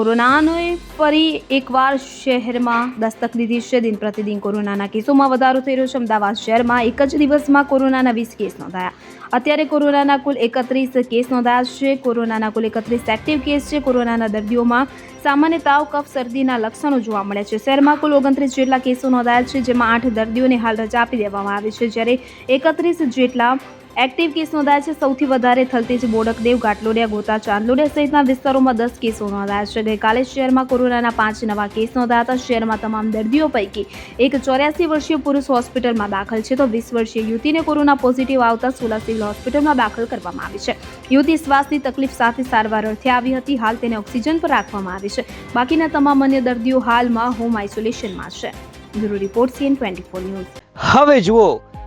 કોરોનાએ ફરી એકવાર શહેરમાં દસ્તક દીધી છે. દિન પ્રતિદિન કોરોનાના કેસોમાં વધારો થઈ રહ્યો છે. અમદાવાદ શહેરમાં એક જ દિવસમાં કોરોનાના વીસ કેસ નોંધાયા. અત્યારે કોરોનાના કુલ એકત્રીસ કેસ નોંધાયા છે. કોરોનાના કુલ એકત્રીસ એક્ટિવ કેસ છે. કોરોનાના દર્દીઓમાં સામાન્ય તાવ, કફ, શરદીના લક્ષણો જોવા મળે છે. શહેરમાં કુલ ઓગણત્રીસ જેટલા કેસો નોંધાયા છે, જેમાં આઠ દર્દીઓને હાલ રજા આપી દેવામાં આવી છે. જ્યારે એકત્રીસ જેટલા એક્ટિવ કેસ નોંધાયા છે. સૌથી વધારે થલતેજ બોડકદેવ ઘાટલોડિયા ગોતા, ચાંદલોડિયા સહિતના વિસ્તારોમાં દસ કેસો નોંધાયા છે. ગઈકાલે શહેરમાં કોરોનાના પાંચ નવા કેસ નોંધાયા હતા. શહેરમાં તમામ દર્દીઓ પૈકી એક ચોર્યાસી વર્ષીય પુરુષ હોસ્પિટલમાં દાખલ છે. તો વીસ વર્ષીય યુવતીને કોરોના પોઝિટિવ આવતા સોલા સિવિલ હોસ્પિટલમાં દાખલ કરવામાં આવી છે. યુવતી શ્વાસની તકલીફ સાથે સારવાર અર્થે આવી હતી. હાલ તેને ઓક્સિજન પર રાખવામાં આવી છે. બાકીના તમામ અન્ય દર્દીઓ હાલમાં હોમ આઇસોલેશનમાં છે. Bureau report CN twenty four news. હવે જુઓ